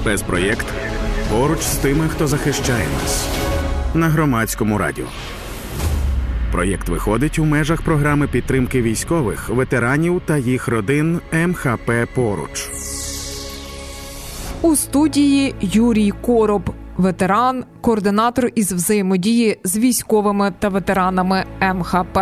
Спецпроєкт поруч з тими, хто захищає нас на громадському радіо. Проєкт виходить у межах програми підтримки військових, ветеранів та їх родин МХП Поруч. У студії Юрій Короб, ветеран, координатор із взаємодії з військовими та ветеранами МХП.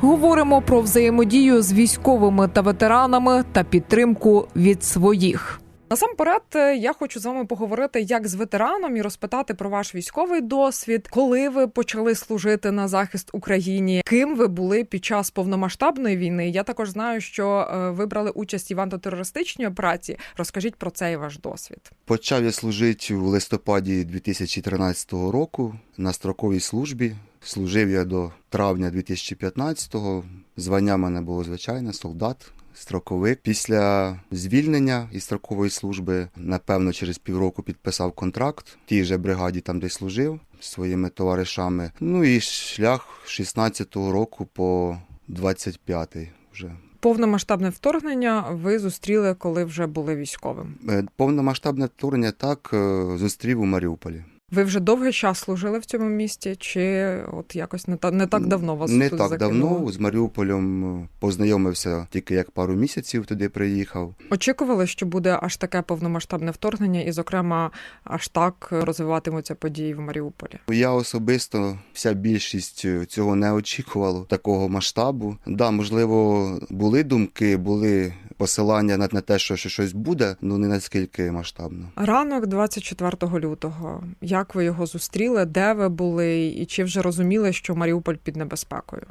Говоримо про взаємодію з військовими та ветеранами та підтримку від своїх. Насамперед, е, я хочу з вами поговорити як з ветераном і розпитати про ваш військовий досвід, коли ви почали служити на захист Україні, ким ви були під час повномасштабної війни. Я також знаю, що е, ви брали участь і в антитерористичній операції. Розкажіть про цей ваш досвід. Почав я служити у листопаді 2013 року на строковій службі. Служив я до травня 2015-го. Звання мене було звичайне солдат. Строковик після звільнення із строкової служби, напевно, через півроку підписав контракт в тій же бригаді, там де служив зі своїми товаришами. Ну і шлях 16-го року по 25-й вже. Повномасштабне вторгнення ви зустріли, коли вже були військовим. Е, Повномасштабне вторгнення так е, зустрів у Маріуполі. Ви вже довгий час служили в цьому місті, чи от якось не та не так давно вас не тут так закинуло? давно з Маріуполем е, познайомився тільки як пару місяців туди приїхав. Очікували, що буде аж таке повномасштабне вторгнення, і, зокрема, аж так розвиватимуться події в Маріуполі. Я особисто вся більшість е, цього не очікувало такого масштабу. Да, можливо, були думки, були посилання на, те, що, що щось буде, ну не наскільки масштабно. Ранок 24 лютого. Як ви його зустріли? Де ви були? І чи вже розуміли, що Маріуполь під небезпекою?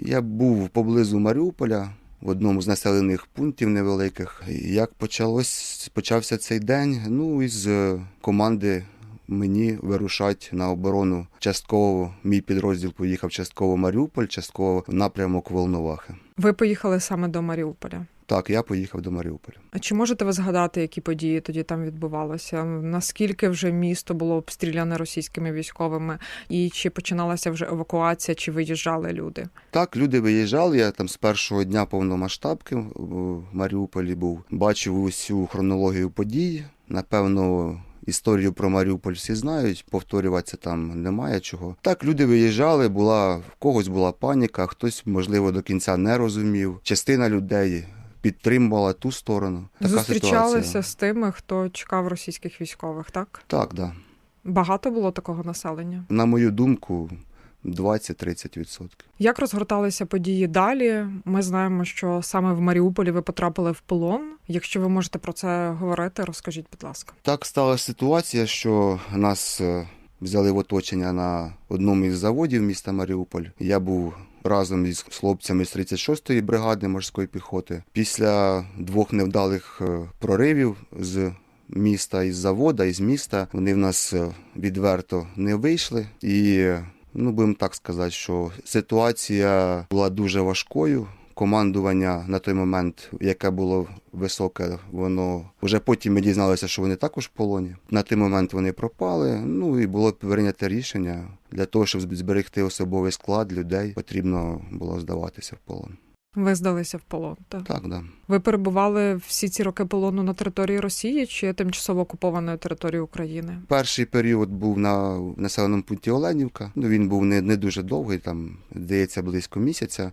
Я був поблизу Маріуполя. В одному з населених пунктів невеликих. Як почалось, почався цей день? Ну, із е, команди мені вирушать на оборону частково. Мій підрозділ поїхав частково Маріуполь, частково в напрямок Волновахи. Ви поїхали саме до Маріуполя. Так, я поїхав до Маріуполя. А чи можете ви згадати, які події тоді там відбувалися? Наскільки вже місто було обстріляне російськими військовими, і чи починалася вже евакуація, чи виїжджали люди? Так, люди виїжджали. Я там з першого дня повномасштабки в Маріуполі був. Бачив усю хронологію подій. Напевно, історію про Маріуполь всі знають. Повторюватися там немає чого. Так, люди виїжджали, була в когось була паніка, хтось, можливо, до кінця не розумів. Частина людей підтримувала ту сторону. Така Зустрічалися ситуація. з тими, хто чекав російських військових, так? Так, да. Багато було такого населення. На мою думку, 20-30%. Як розгорталися події далі? Ми знаємо, що саме в Маріуполі ви потрапили в полон. Якщо ви можете про це говорити, розкажіть, будь ласка. Так сталася ситуація, що нас е, взяли в оточення на одному із заводів міста Маріуполь. Я був разом із хлопцями з 36-ї бригади морської піхоти. Після двох невдалих е, проривів з міста із завода, із міста, вони в нас е, відверто не вийшли. І е, ну, будемо так сказати, що ситуація була дуже важкою. Командування на той момент, яке було високе, воно вже потім ми дізналися, що вони також в полоні. На той момент вони пропали. Ну і було прийнято рішення для того, щоб зберегти особовий склад людей, потрібно було здаватися в полон. Ви здалися в полон. Так. Так, да. Ви перебували всі ці роки полону на території Росії чи тимчасово окупованої території України? Перший період був на населеному пункті Оленівка. Ну він був не, не дуже довгий, там здається близько місяця,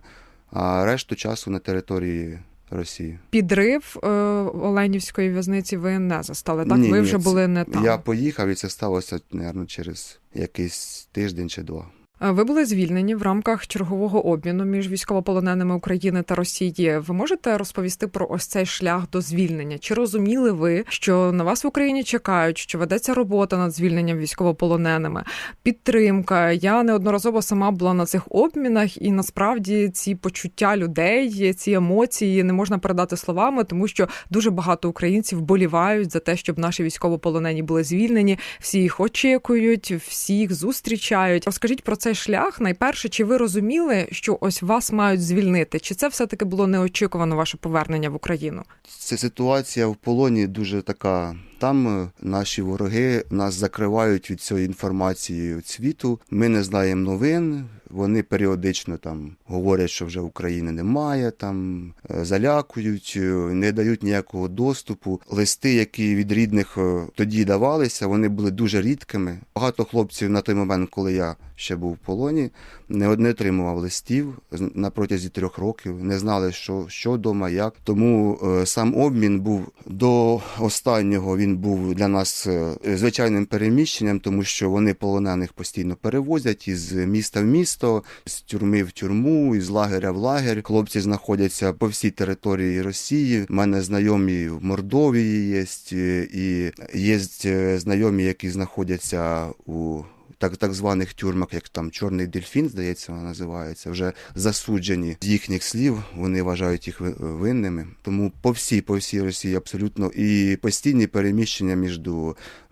а решту часу на території Росії. Підрив е, Оленівської в'язниці ви не застали. Так, Ні, ви ні, вже це- були не там. Я поїхав, і це сталося, мабуть, через якийсь тиждень чи два. Ви були звільнені в рамках чергового обміну між військовополоненими України та Росії. Ви можете розповісти про ось цей шлях до звільнення? Чи розуміли ви, що на вас в Україні чекають, що ведеться робота над звільненням військовополоненими? Підтримка. Я неодноразово сама була на цих обмінах, і насправді ці почуття людей, ці емоції не можна передати словами, тому що дуже багато українців болівають за те, щоб наші військовополонені були звільнені. Всі їх очікують, всі їх зустрічають. Розкажіть про цей шлях. Найперше, чи ви розуміли, що ось вас мають звільнити? Чи це все таки було неочікувано ваше повернення в Україну? Ця ситуація в полоні дуже така там е, наші вороги нас закривають від цієї інформації від світу. Ми не знаємо новин. Вони періодично там говорять, що вже України немає, там е, залякують, е, не дають ніякого доступу. Листи, які від рідних тоді давалися, вони були дуже рідкими. Багато хлопців на той момент, коли я ще був в полоні, не не отримував листів на протязі трьох років, не знали, що, що вдома, як. Тому сам обмін був до останнього. Він був для нас е, звичайним переміщенням, тому що вони полонених постійно перевозять із міста в місто, з тюрми в тюрму, із лагеря в лагерь. Хлопці знаходяться по всій території Росії. У мене знайомі в Мордовії є, е, і є е, знайомі, які знаходяться у так, так званих тюрмах, як там Чорний дельфін, здається, вона називається, вже засуджені з їхніх слів. Вони вважають їх ви- винними. Тому по всій, по всій Росії абсолютно і постійні переміщення між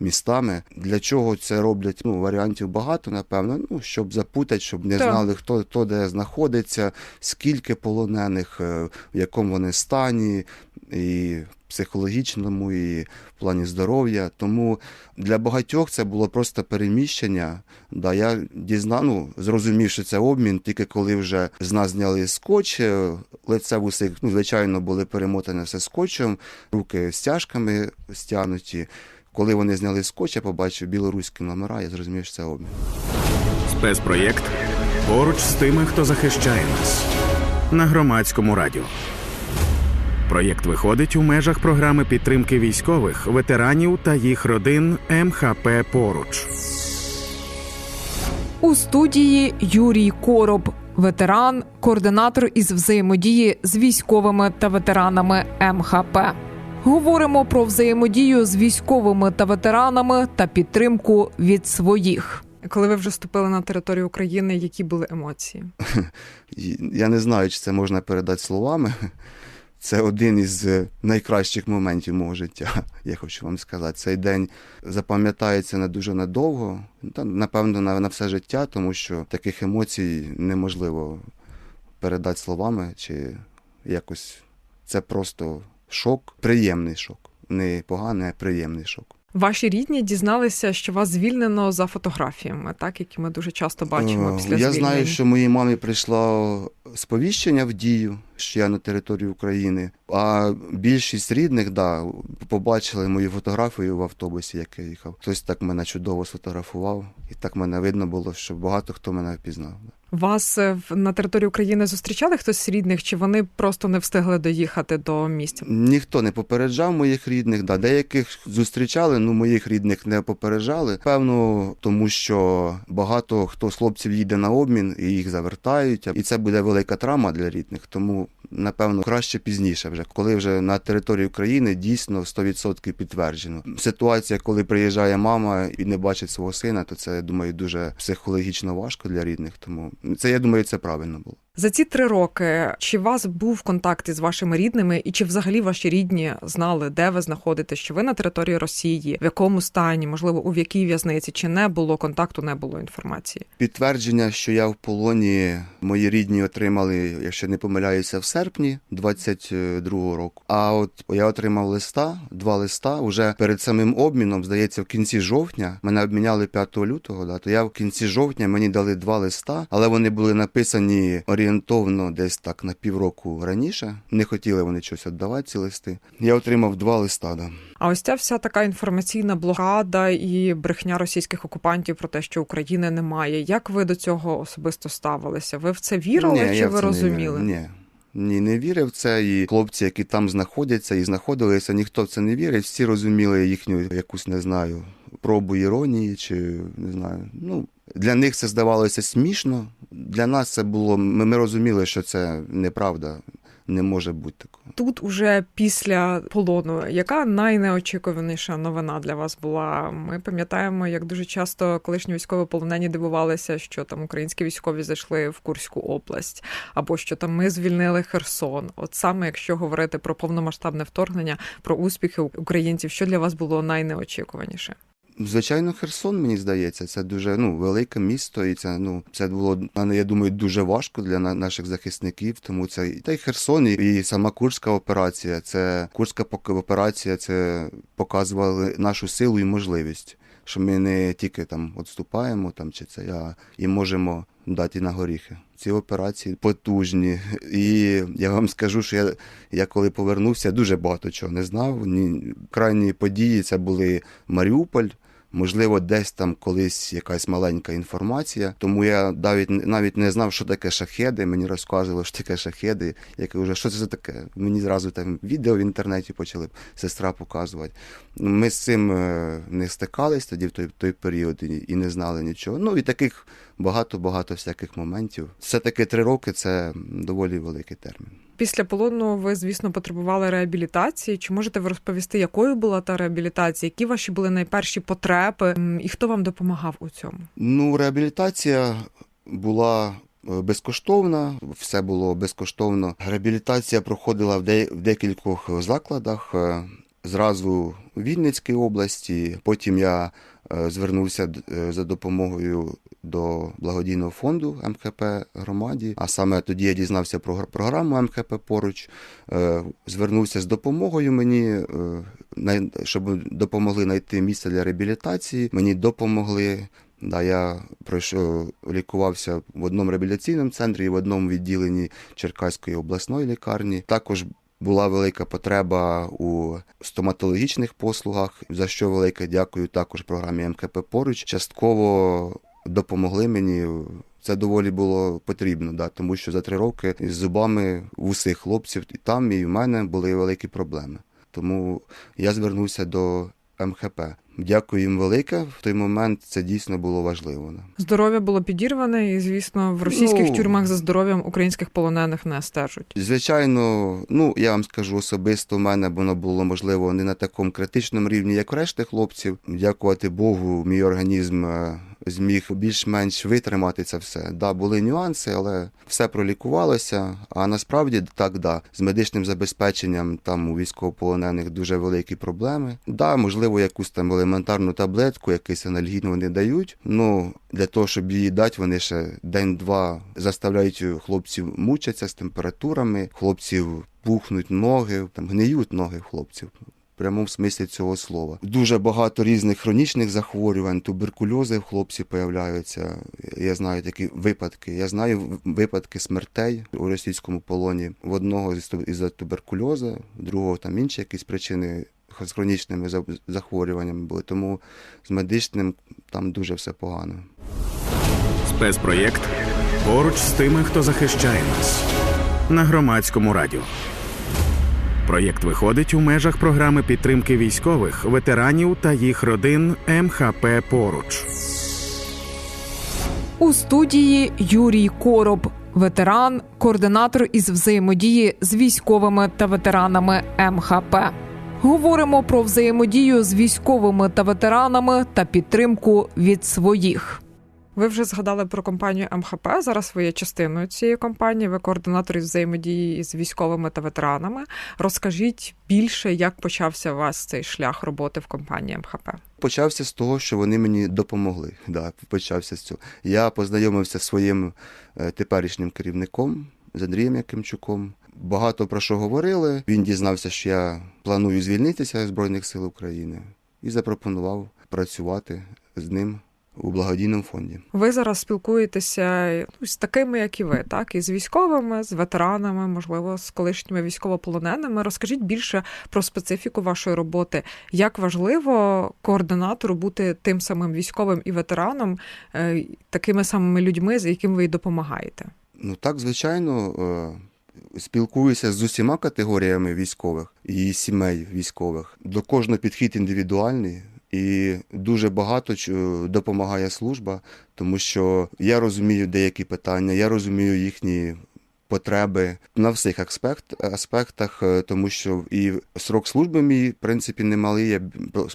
містами. Для чого це роблять? Ну варіантів багато, напевно. Ну щоб запутати, щоб не знали, хто, хто де знаходиться, скільки полонених, е, в якому вони стані. І психологічному, і в плані здоров'я. Тому для багатьох це було просто переміщення. Да, я дізнав, ну, зрозумів, що це обмін, тільки коли вже з нас зняли скотч, е, лице вуси, ну, звичайно, були перемотані все скотчем, руки стяжками стягнуті. Коли вони зняли скотч, я побачив білоруські номера, я зрозумів, що це обмін. Спецпроєкт поруч з тими, хто захищає нас на громадському радіо. Проєкт виходить у межах програми підтримки військових, ветеранів та їх родин МХП Поруч. У студії Юрій Короб, ветеран, координатор із взаємодії з військовими та ветеранами МХП. Говоримо про взаємодію з військовими та ветеранами та підтримку від своїх. Коли ви вже вступили на територію України, які були емоції? Я не знаю, чи це можна передати словами. Це один із е, найкращих моментів мого життя, я хочу вам сказати. Цей день запам'ятається не дуже надовго, та напевно на, на все життя, тому що таких емоцій неможливо передати словами, чи якось це просто шок, приємний шок. Не поганий, а приємний шок. Ваші рідні дізналися, що вас звільнено за фотографіями, так які ми дуже часто бачимо Е, після Я звільнень. знаю, що моїй мамі прийшло сповіщення в дію, що я на території України. А більшість рідних, да, побачили мою фотографію в автобусі, як я їхав. Хтось так мене чудово сфотографував, і так мене видно було, що багато хто мене впізнав. Вас е, на території України зустрічали хтось з рідних, чи вони просто не встигли доїхати до місця? Ніхто не попереджав моїх рідних. Да, деяких зустрічали, ну моїх рідних не попереджали. Певно, тому що багато хто з хлопців їде на обмін і їх завертають. І це буде велика травма для рідних. Тому напевно краще пізніше, вже коли вже на території України дійсно 100% підтверджено. Ситуація, коли приїжджає мама і не бачить свого сина, то це я думаю дуже психологічно важко для рідних. Тому це я думаю, це правильно було. За ці три роки чи вас був контакт із вашими рідними, і чи взагалі ваші рідні знали, де ви знаходитесь, що ви на території Росії, в якому стані, можливо, у якій в'язниці, чи не було контакту, не було інформації? Підтвердження, що я в полоні, мої рідні отримали, якщо не помиляюся, в серпні 22-го року. А от я отримав листа, два листа уже перед самим обміном, здається, в кінці жовтня. Мене обміняли 5 лютого. Да, то я в кінці жовтня мені дали два листа, але вони були написані орієнтовно десь так на півроку раніше. Не хотіли вони щось віддавати ці листи. Я отримав два листа. Да. А ось ця вся така інформаційна блокада і брехня російських окупантів про те, що України немає. Як ви до цього особисто ставилися? Ви в це вірили чи я в ви це не розуміли? вірив. Ні. Ні, не вірив це. І хлопці, які там знаходяться і знаходилися, ніхто в це не вірить. Всі розуміли їхню якусь, не знаю, пробу іронії, чи не знаю. Ну, для них це здавалося смішно. Для нас це було. Ми, ми розуміли, що це неправда. Не може бути такого. Тут уже після полону, яка найнеочікуваніша новина для вас була? Ми пам'ятаємо, як дуже часто колишні військовополонені дивувалися, що там українські військові зайшли в Курську область, або що там ми звільнили Херсон. От саме якщо говорити про повномасштабне вторгнення, про успіхи українців, що для вас було найнеочікуваніше? Звичайно, Херсон, мені здається, це дуже ну, велике місто, і це ну це було я думаю, дуже важко для наших захисників. Тому це та й Херсон, і сама Курська операція. Це Курська операція, це показували нашу силу і можливість, що ми не тільки там відступаємо, там чи це а і можемо дати на горіхи. Ці операції потужні. І я вам скажу, що я, я коли повернувся, дуже багато чого не знав. Ні, крайні події це були Маріуполь. Можливо, десь там колись якась маленька інформація. Тому я навіть навіть не знав, що таке шахеди. Мені розказували, що таке шахеди. Я кажу, що це за таке? Мені зразу там відео в інтернеті почали сестра показувати. Ми з цим е, не стикались тоді в той, той період і, не знали нічого. Ну і таких багато-багато всяких моментів. Все-таки три роки це доволі великий термін. Після полону ви, звісно, потребували реабілітації. Чи можете ви розповісти, якою була та реабілітація? Які ваші були найперші потреби, і хто вам допомагав у цьому? Ну, реабілітація була е, безкоштовна, все було безкоштовно. Реабілітація проходила в, де, в декількох закладах. е, Зразу в Вінницькій області. Потім я е, звернувся за допомогою до благодійного фонду МХП громаді. А саме тоді я дізнався про програму МХП поруч. Е, Звернувся з допомогою мені, е, щоб допомогли знайти місце для реабілітації. Мені допомогли. Да, я пройшов, лікувався в одному реабілітаційному центрі і в одному відділенні Черкаської обласної лікарні. Також була велика потреба у стоматологічних послугах, за що велике дякую також програмі МКП поруч. Частково допомогли мені. Це доволі було потрібно, да, тому що за три роки з зубами в усіх хлопців і там, і в мене були великі проблеми. Тому я звернувся до МХП. Дякую їм велике. В той момент це дійсно було важливо. Здоров'я було підірване, і звісно, в російських Ну. тюрмах за здоров'ям українських полонених не стежуть. Звичайно, ну я вам скажу особисто, в мене воно було можливо не на такому критичному рівні, як у решти хлопців. Дякувати Богу, мій організм е, зміг більш-менш витримати це все. Да, були нюанси, але все пролікувалося. А насправді так, да, з медичним забезпеченням там у військовополонених дуже великі проблеми. Да, можливо, якусь там елементарну таблетку, якийсь анальгін вони дають. Ну для того, щоб її дати, вони ще день-два заставляють хлопців мучатися з температурами, хлопців пухнуть ноги, там гниють ноги хлопців. Прямому смислі цього слова. Дуже багато різних хронічних захворювань, туберкульози в хлопців появляються. Я знаю такі випадки. Я знаю випадки смертей у російському полоні. В одного із-за туберкульозу, в другого там інші якісь причини з хронічними захворюваннями були. Тому з медичним там дуже все погано. Спецпроєкт поруч з тими, хто захищає нас на громадському радіо. Проєкт виходить у межах програми підтримки військових, ветеранів та їх родин МХП Поруч. У студії Юрій Короб, ветеран, координатор із взаємодії з військовими та ветеранами МХП. Говоримо про взаємодію з військовими та ветеранами та підтримку від своїх. Ви вже згадали про компанію МХП. Зараз ви є частиною цієї компанії. Ви координатор із взаємодії з військовими та ветеранами. Розкажіть більше, як почався у вас цей шлях роботи в компанії МХП. Почався з того, що вони мені допомогли. Да, почався з цього. Я познайомився зі своїм е, теперішнім керівником з Андрієм Якимчуком. Багато про що говорили. Він дізнався, що я планую звільнитися з Збройних сил України і запропонував працювати з ним у благодійному фонді. Ви зараз спілкуєтеся з такими, як і ви, так і з військовими, з ветеранами, можливо, з колишніми військовополоненими. Розкажіть більше про специфіку вашої роботи. Як важливо координатору бути тим самим військовим і ветераном, е, такими самими людьми, з якими ви й допомагаєте? Ну так, звичайно, е, спілкуюся з усіма категоріями військових і сімей військових. До кожного підхід індивідуальний. І дуже багато допомагає служба, тому що я розумію деякі питання, я розумію їхні потреби на всіх аспект, аспектах, е, тому що і срок служби мій, в принципі, немалий. Я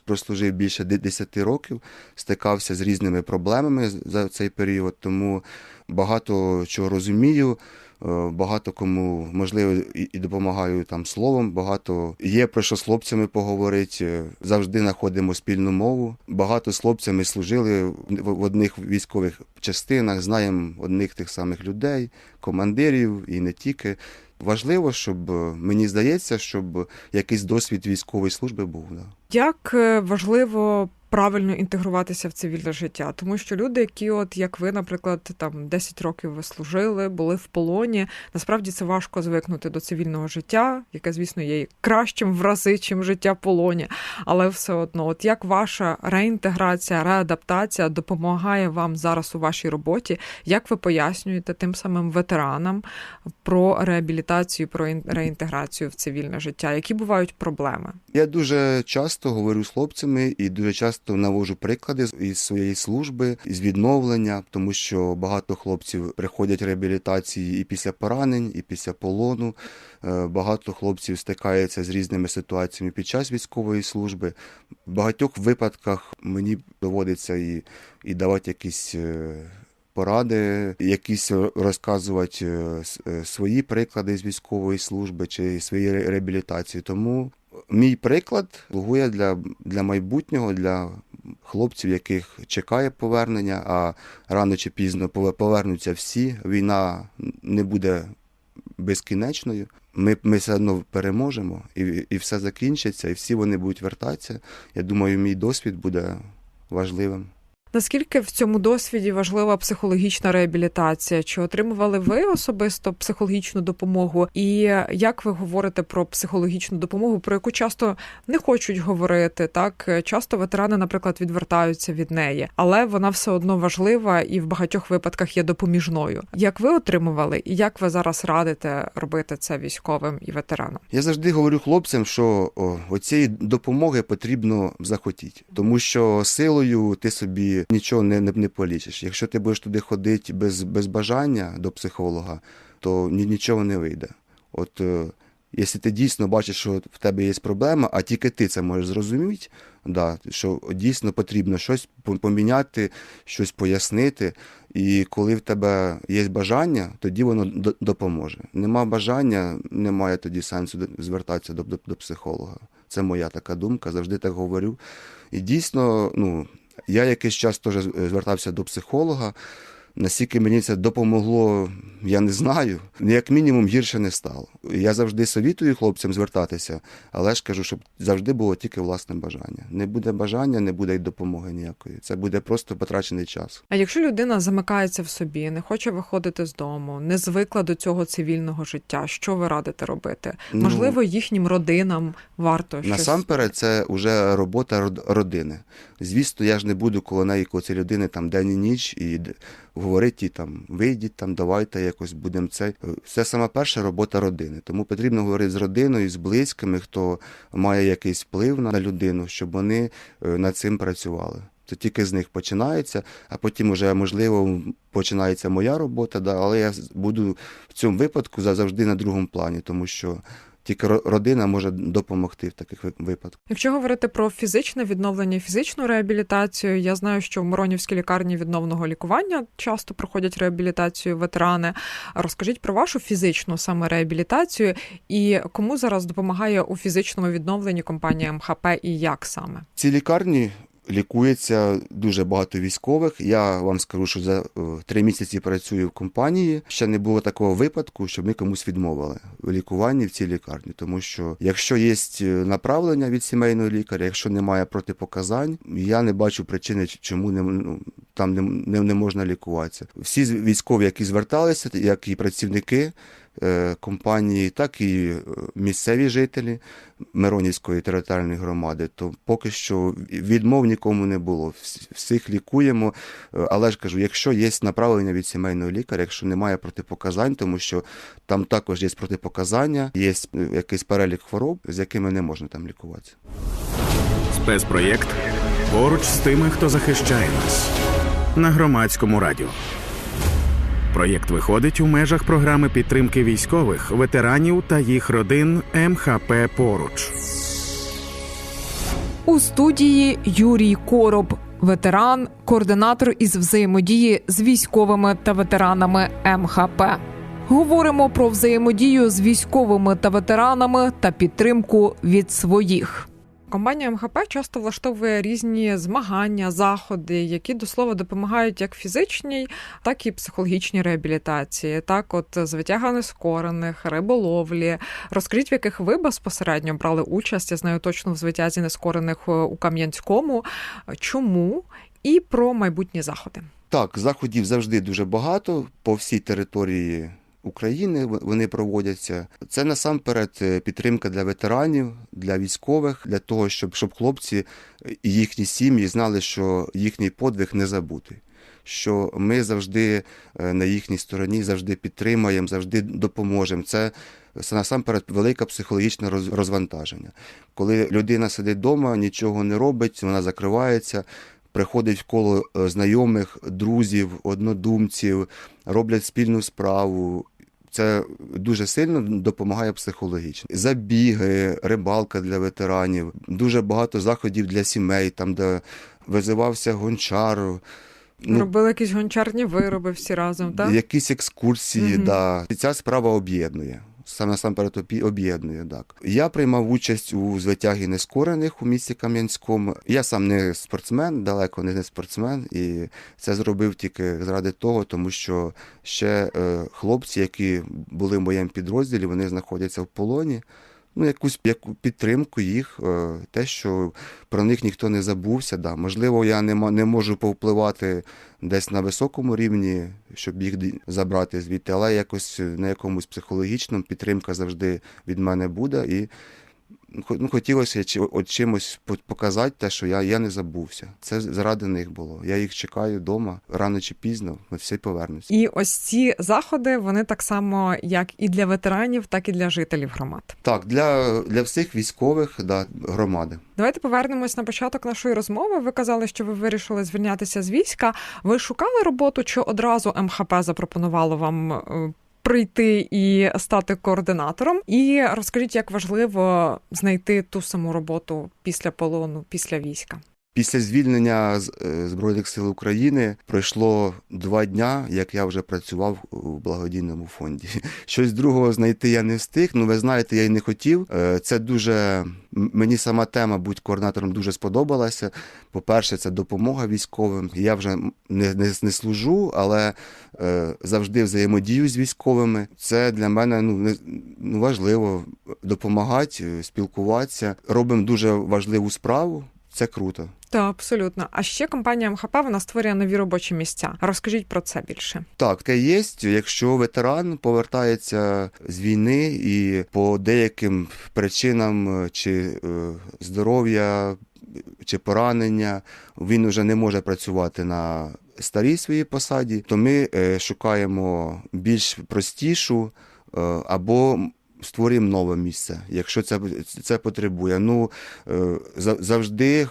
прослужив більше де- 10 років, стикався з різними проблемами за цей період, тому багато чого розумію. Е, Багато кому можливо і допомагаю там словом. Багато є про що з хлопцями поговорити. Е, Завжди знаходимо спільну мову. Багато з хлопцями служили в одних військових частинах. Знаємо одних тих самих людей, командирів і не тільки. Важливо, щоб е, мені здається, щоб якийсь досвід військової служби був. Да. Як важливо правильно інтегруватися в цивільне життя, тому що люди, які, от як ви, наприклад, там 10 років ви служили, були в полоні. Насправді це важко звикнути до цивільного життя, яке, звісно, є кращим в рази, чим життя в полоні. Але все одно, от як ваша реінтеграція, реадаптація допомагає вам зараз у вашій роботі, як ви пояснюєте тим самим ветеранам про реабілітацію, про реінтеграцію в цивільне життя? Які бувають проблеми? Я дуже часто говорю з хлопцями і дуже часто навожу приклади з- із своєї служби, із відновлення, тому що багато хлопців приходять реабілітації і після поранень, і після полону. Е, Багато хлопців стикаються з різними ситуаціями під час військової служби. В багатьох випадках мені доводиться і, і давати якісь. е, Поради, якісь розказувати е, свої приклади з військової служби чи свої реабілітації. Тому мій приклад слугує для, для майбутнього, для хлопців, яких чекає повернення, а рано чи пізно пове- повернуться всі. Війна не буде безкінечною. Ми, ми все одно переможемо, і, і все закінчиться, і всі вони будуть вертатися. Я думаю, мій досвід буде важливим. Наскільки в цьому досвіді важлива психологічна реабілітація? Чи отримували ви особисто психологічну допомогу? І як ви говорите про психологічну допомогу, про яку часто не хочуть говорити? Так часто ветерани, наприклад, відвертаються від неї, але вона все одно важлива і в багатьох випадках є допоміжною. Як ви отримували, і як ви зараз радите робити це військовим і ветеранам? Я завжди говорю хлопцям, що оцієї допомоги потрібно захотіти, тому що силою ти собі нічого не, не, не полічиш. Якщо ти будеш туди ходити без, без бажання до психолога, то ні, нічого не вийде. От е, якщо ти дійсно бачиш, що в тебе є проблема, а тільки ти це можеш зрозуміти, да, що дійсно потрібно щось поміняти, щось пояснити. І коли в тебе є бажання, тоді воно допоможе. Нема бажання, немає тоді сенсу звертатися до, до, до психолога. Це моя така думка, завжди так говорю. І дійсно, ну, я якийсь час теж звертався до психолога. Наскільки мені це допомогло, я не знаю. Як мінімум гірше не стало. Я завжди совітую хлопцям звертатися, але ж кажу, щоб завжди було тільки власне бажання. Не буде бажання, не буде й допомоги ніякої. Це буде просто потрачений час. А якщо людина замикається в собі, не хоче виходити з дому, не звикла до цього цивільного життя, що ви радите робити? Ну, Можливо, їхнім родинам варто щось Насамперед, це вже робота род- родини. Звісно, я ж не буду коло неї, коло цієї людини там день і ніч і говорити їй там, вийдіть там, давайте якось будемо це. Це саме перша робота родини. Тому потрібно говорити з родиною, з близькими, хто має якийсь вплив на людину, щоб вони е, над цим працювали. Це тільки з них починається, а потім вже можливо починається моя робота, да, але я буду в цьому випадку за- завжди на другому плані, тому що тільки родина може допомогти в таких випадках. Якщо говорити про фізичне відновлення, фізичну реабілітацію, я знаю, що в Миронівській лікарні відновного лікування часто проходять реабілітацію ветерани. Розкажіть про вашу фізичну саме реабілітацію і кому зараз допомагає у фізичному відновленні компанія МХП і як саме? В цій лікарні лікується дуже багато військових. Я вам скажу, що за е, три місяці працюю в компанії. Ще не було такого випадку, щоб ми комусь відмовили в лікуванні в цій лікарні. Тому що якщо є направлення від сімейного лікаря, якщо немає протипоказань, я не бачу причини, чому не ну, там не, не, не можна лікуватися. Всі військові, які зверталися, як і працівники. Е, Компанії, так і е, місцеві жителі Миронівської територіальної громади, то поки що відмов нікому не було. Всіх лікуємо. Е, Але ж кажу, якщо є направлення від сімейного лікаря, якщо немає протипоказань, тому що там також є протипоказання, є якийсь перелік хвороб, з якими не можна там лікуватися. Спецпроєкт поруч з тими, хто захищає нас на громадському радіо. Проєкт виходить у межах програми підтримки військових, ветеранів та їх родин МХП Поруч. У студії Юрій Короб, ветеран, координатор із взаємодії з військовими та ветеранами МХП. Говоримо про взаємодію з військовими та ветеранами та підтримку від своїх. Компанія МХП часто влаштовує різні змагання, заходи, які до слова допомагають як фізичній, так і психологічній реабілітації. Так, от звитяга нескорених, риболовлі. Розкажіть, в яких ви безпосередньо брали участь, я знаю точно в звитязі нескорених е, у Кам'янському. Чому і про майбутні заходи? Так, заходів завжди дуже багато по всій території України вони проводяться. Це насамперед е, підтримка для ветеранів, для військових, для того, щоб, щоб хлопці і їхні сім'ї знали, що їхній подвиг не забутий. Що ми завжди е, на їхній стороні, завжди підтримаємо, завжди допоможемо. Це це насамперед велике психологічне роз- розвантаження. Коли людина сидить вдома, нічого не робить, вона закривається, приходить в коло е, знайомих, друзів, однодумців, роблять спільну справу. Це дуже сильно допомагає психологічно. Забіги, рибалка для ветеранів, дуже багато заходів для сімей, там, де визивався гончар. Ну, Робили якісь гончарні вироби всі разом, так? Якісь екскурсії, угу. да. Ця справа об'єднує. Саме насамперед об'єднує. Так. Я приймав участь у звитягі нескорених у місті Кам'янському. Я сам не спортсмен, далеко не спортсмен, і це зробив тільки заради того, тому що ще е, хлопці, які були в моєму підрозділі, вони знаходяться в полоні. Ну, якусь яку підтримку їх, е, те, що про них ніхто не забувся. Да. Можливо, я не, не можу повпливати десь на високому рівні, щоб їх забрати звідти, але якось на якомусь психологічному підтримка завжди від мене буде. І ну, хотілося чи- от чимось показати те, що я, я не забувся. Це заради них було. Я їх чекаю вдома рано чи пізно, ми всі повернуться. І ось ці заходи вони так само, як і для ветеранів, так і для жителів громад. Так, для, для всіх військових да, громади. Давайте повернемось на початок нашої розмови. Ви казали, що ви вирішили звільнятися з війська. Ви шукали роботу, чи одразу МХП запропонувало вам е, прийти і стати координатором? І розкажіть, як важливо знайти ту саму роботу після полону, після війська. Після звільнення е, Збройних сил України пройшло два дня, як я вже працював у благодійному фонді. Щось другого знайти я не встиг. Ну, ви знаєте, я й не хотів. Е, Це дуже мені сама тема бути координатором дуже сподобалася. По-перше, це допомога військовим. Я вже не, не, не служу, але е, завжди взаємодію з військовими. Це для мене ну, не, ну, важливо допомагати, спілкуватися. Робимо дуже важливу справу. Це круто. Так, абсолютно. А ще компанія МХП вона створює нові робочі місця. Розкажіть про це більше. Так, таке є. Якщо ветеран повертається з війни і по деяким причинам е, чи е, здоров'я, чи поранення, він вже не може працювати на старій своїй посаді, то ми е, шукаємо більш простішу або створюємо нове місце, якщо це, це потребує. Ну е, завжди е,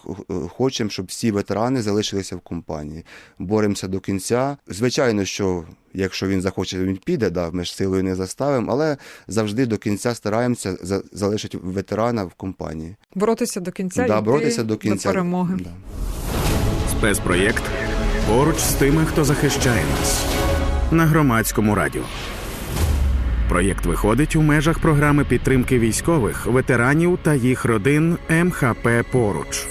хочемо, щоб всі ветерани залишилися в компанії. Боремося до кінця. Звичайно, що якщо він захоче, він піде, да, ми ж силою не заставимо, але завжди до кінця стараємося за- залишити ветерана в компанії. Боротися до кінця да, йти боротися до кінця. до перемоги. Да. Спецпроєкт поруч з тими, хто захищає нас на громадському радіо. Проєкт виходить у межах програми підтримки військових, ветеранів та їх родин МХП Поруч.